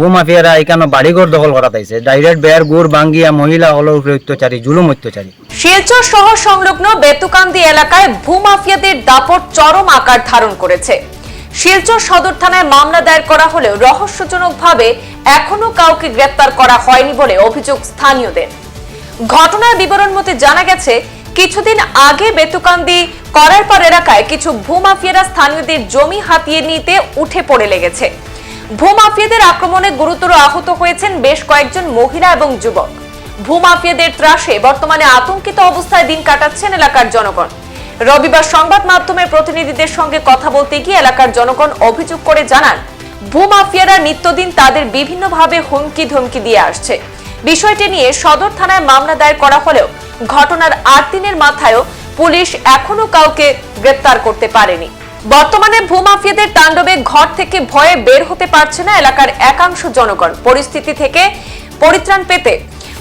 ভূমাফিয়ারা এখানে বাড়িঘর দখল করা তাইছে ডাইরেক্ট বেয়ার গুড় বাঙ্গিয়া, মহিলা উপরে অত্যাচারী, জুলুম অত্যাচারী। শিলচর সংলগ্ন বেতুকান্দি এলাকায় দাপট চরম আকার ধারণ করেছে। শিলচর সদর থানায় মামলা দায়ের করা হলেও রহস্যজনকভাবে এখনও কাউকে গ্রেপ্তার করা হয়নি বলে অভিযোগ স্থানীয়দের। ঘটনার বিবরণ মতে জানা গেছে, কিছুদিন আগে বেতুকান্দি করারপার এলাকায় কিছু ভূমাফিয়ারা স্থানীয়দের জমি হাতিয়ে নিতে উঠে পড়ে লেগেছে। ভূমাফিয়াদের আক্রমণে গুরুতর আহত হয়েছেন বেশ কয়েকজন মহিলা এবং যুবক। ভূমাফিয়াদের ত্রাসে বর্তমানে আতঙ্কিত অবস্থায় দিন কাটাচ্ছেন এলাকার জনগণ। রবিবার সংবাদ মাধ্যমের প্রতিনিধিদের সঙ্গে কথা বলতে গিয়ে এলাকার জনগণ অভিযোগ করে জানান, ভূমাফিয়ারা নিত্যদিন তাদের বিভিন্নভাবে হুমকি ধমকি দিয়ে আসছে। বিষয়টি নিয়ে সদর থানায় মামলা দায়ের করা হলেও ঘটনার আট দিনের মাথায়ও পুলিশ এখনও কাউকে গ্রেপ্তার করতে পারেনি। বর্তমানে ভূমাফিয়াদের তাণ্ডবে ঘর থেকে ভয়ে বের হতে পারছে না এলাকার একাংশ জনগণ। পরিস্থিতি থেকে পরিত্রাণ পেতে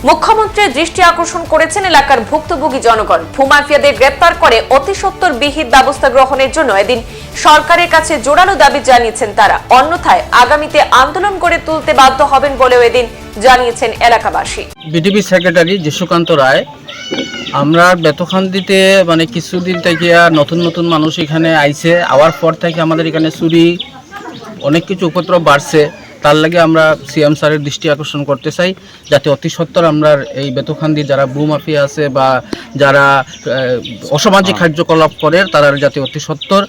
মুখ্যমন্ত্রীর দৃষ্টি আকর্ষণ করেছেন এলাকার ভুক্তভোগী জনগণ। ভূমাফিয়াদের গ্রেপ্তার করে অতি সত্বর বিহিত ব্যবস্থা গ্রহণের জন্য এদিন সরকারের কাছে জোরালো দাবি জানিয়েছেন তারা। অন্যথায় আগামীতে আন্দোলন করে তুলতে বাধ্য হবেন বলেও এদিন জানিয়েছেন এলাকাবাসী। বিডিপি সেক্রেটারি যিশুকান্ত রায় আমরা বেতখান্দিতে মানে কিছুদিন থেকে আর নতুন নতুন মানুষ এখানে আইছে। আওয়ার পর থেকে আমাদের এখানে চুরি অনেক কিছু উপদ্রব বাড়ছে। তার লাগে আমরা সিএম স্যারের দৃষ্টি আকর্ষণ করতে চাই যাতে অতি সত্বর আমরা এই বেতখান্দি যারা ব্লু মাফিয়া আছে বা যারা অসামাজিক কার্যকলাপ করে তারা যাতে অতি সত্বর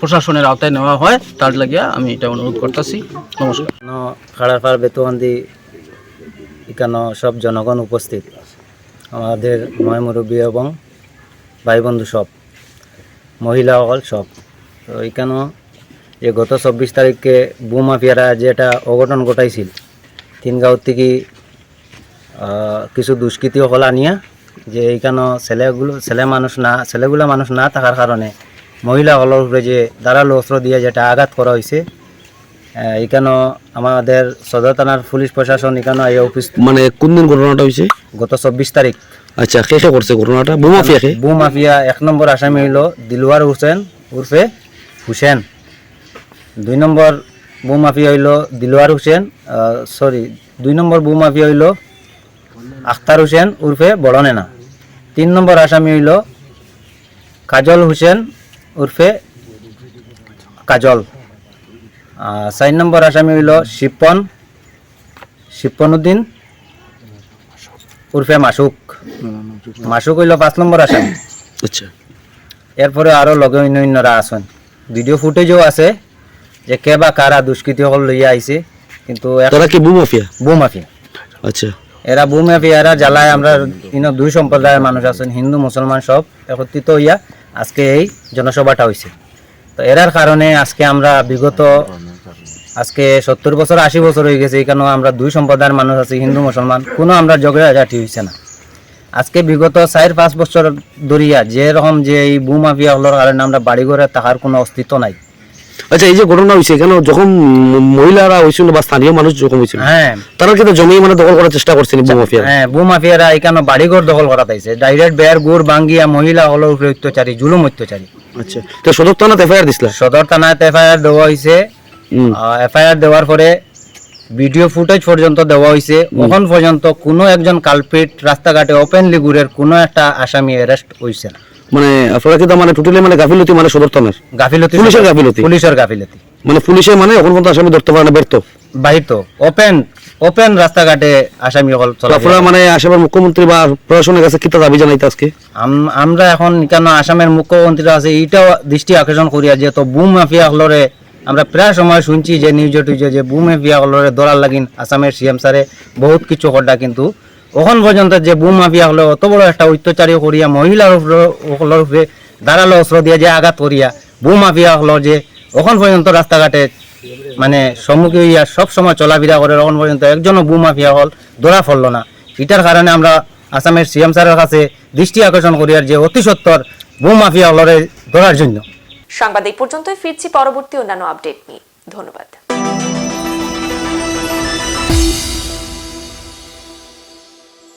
প্রশাসনের আওতায় নেওয়া হয় তার লাগিয়া আমি এটা অনুরোধ করতেছি। নমস্কার। খাড়ারপাড় বেতুয়ান্দি এখানে সব জনগণ উপস্থিত। আমাদের নয় মুরব্বী এবং ভাই বন্ধু সব, মহিলা সকল সব। তো এখানে যে গত চব্বিশ তারিখে বুমাফিয়ারা যেটা অঘটন ঘটাইছিল, তিনগাঁও থেকে কিছু দুষ্কৃতী সকল আনিয়া যে এইখানে ছেলেগুলো, ছেলে মানুষ না, ছেলেগুলো মানুষ না থাকার কারণে মহিলাসকলের উপরে যে ধারালো অস্ত্র দিয়ে যেটা আঘাত করা হয়েছে এখানে আমাদের সদর থানার পুলিশ প্রশাসন এখানে এই অফিস মানে কোন দিন ঘটনাটা হয়েছে গত চব্বিশ তারিখ। আচ্ছা কে কে করছে ঘটনাটা? বোমাফিয়া কে? বু মাফিয়া এক নম্বর আসামি হইল দিলওয়ার হোসেন উর্ফে হুসেন। দুই নম্বর বু মাফিয়া হইল দিলওয়ার হোসেন সরি দুই নম্বর বু মাফিয়া হইল আখতার হোসেন উর্ফে বড়নেনা। তিন নম্বর আসামি হইল কাজল হোসেন উর্ফে কাজল। চার নম্বর আসামি হইল শিপন শিপন উদ্দিন উর্ফে মাসুক। মাসুক হইল পাঁচ নম্বর আসামি। আচ্ছা। এরপরে আরও লগে অন্য অন্যরা আছেন। ভিডিও ফুটেজও আছে যে কে বা কারা দুষ্কৃতী সকল লইয়া আইছে কিন্তু তারা কি বোমাফিয়া বউ মাফিয়া। আচ্ছা। এরা বউ মাফিয়া এরা জ্বালায় আমরা ইনো দুই সম্প্রদায়ের মানুষ আছেন হিন্দু মুসলমান সব একত্রিত হইয়া আজকে এই জনসভাটা হয়েছে তো এরার কারণে আজকে আমরা বিগত আজকে সত্তর বছর আশি বছর হয়ে গেছে এখানেও আমরা দুই সম্প্রদায়ের মানুষ আছি হিন্দু মুসলমান। কোনো আমরা ঝগড়াঝাটি হয়েছে না। আজকে বিগত চার পাঁচ বছর ধরিয়া যে রকম যে এই বু মাফিয়া হলোর কারণে আমরা বাড়ি ঘরে থাকার কোনো অস্তিত্ব নাই। আচ্ছা এই যে ঘটনা হয়েছে এখানে যখন মহিলারা হয়েছিল বা স্থানীয় মানুষ যখন হয়েছিল হ্যাঁ। তারা কিন্তু জমি মানে দখল করার চেষ্টা করছেন বোমাফিয়া হ্যাঁ বু মাফিয়ারা এখানে বাড়িঘর দখল করা তাইছে ডাইরেক্ট বেয়ার গুড় বাঙ্গিয়া মহিলা হলোর উপরে অত্যাচারী জুলুম অত্যাচারী। আচ্ছা তো সদর থানাতে এফআইআর দিছিলা? সদর থানায় এফআইআর দেওয়া হয়েছে এফআইআর দেওয়ার পরে ভিডিও ফুটেজ পর্যন্ত দেওয়া হয়েছে এখন পর্যন্ত কোনো একজন কালপিট রাস্তাঘাটে ওপেনলি ঘুরের কোনো একটা আসামি অ্যারেস্ট হয়েছে না। মানে আপনারা কিন্তু মানে টোটালি মানে গাফিলতি মানে সদর থানার গাফিলতি পুলিশের গাফিলতি? পুলিশের গাফিলতি। মানে পুলিশে মানে এখন পর্যন্ত আসামি ধরতে পারে না ব্যর্থ? বাহির তো। ওপেন ওপেন রাস্তাঘাটে আসামি হল আপনারা মানে আসামের মুখ্যমন্ত্রী বা প্রশাসনের কাছে কিতা দাবি জানাইতে আজকে? আমরা এখন কেন আসামের মুখ্যমন্ত্রী আছে এইটাও দৃষ্টি আকর্ষণ করিয়া যে তো বুম মাফিয়া হলরে আমরা প্রায় সময় শুনছি যে নিউজে টুজে যে বুম মাফিয়া হলরে দরার লাগিন আসামের সিএম স্যারে বহুত কিছু করা কিন্তু। এখন পর্যন্ত যে বুম মাফিয়া হলো অত বড় একটা অত্যাচারী করিয়া মহিলার হলর উপরে ধারালো অস্ত্র দিয়ে যে আঘাত করিয়া বুম মাফিয়া হলো যে এখন পর্যন্ত রাস্তাঘাটে মানে সম্মুখীন হইয়া সব সময় চলাফেরা করে এখন পর্যন্ত একজনও বুম মাফিয়া হল ধরা পড়ল না। এটার কারণে আমরা আসামের সিএম স্যারের কাছে দৃষ্টি আকর্ষণ করি আর যে অতি সত্তর বুম মাফিয়া হলরে ধরার জন্য। সংবাদ এই পর্যন্তই ফিরছি পরবর্তী অন্যান্য আপডেট নিয়ে। ধন্যবাদ।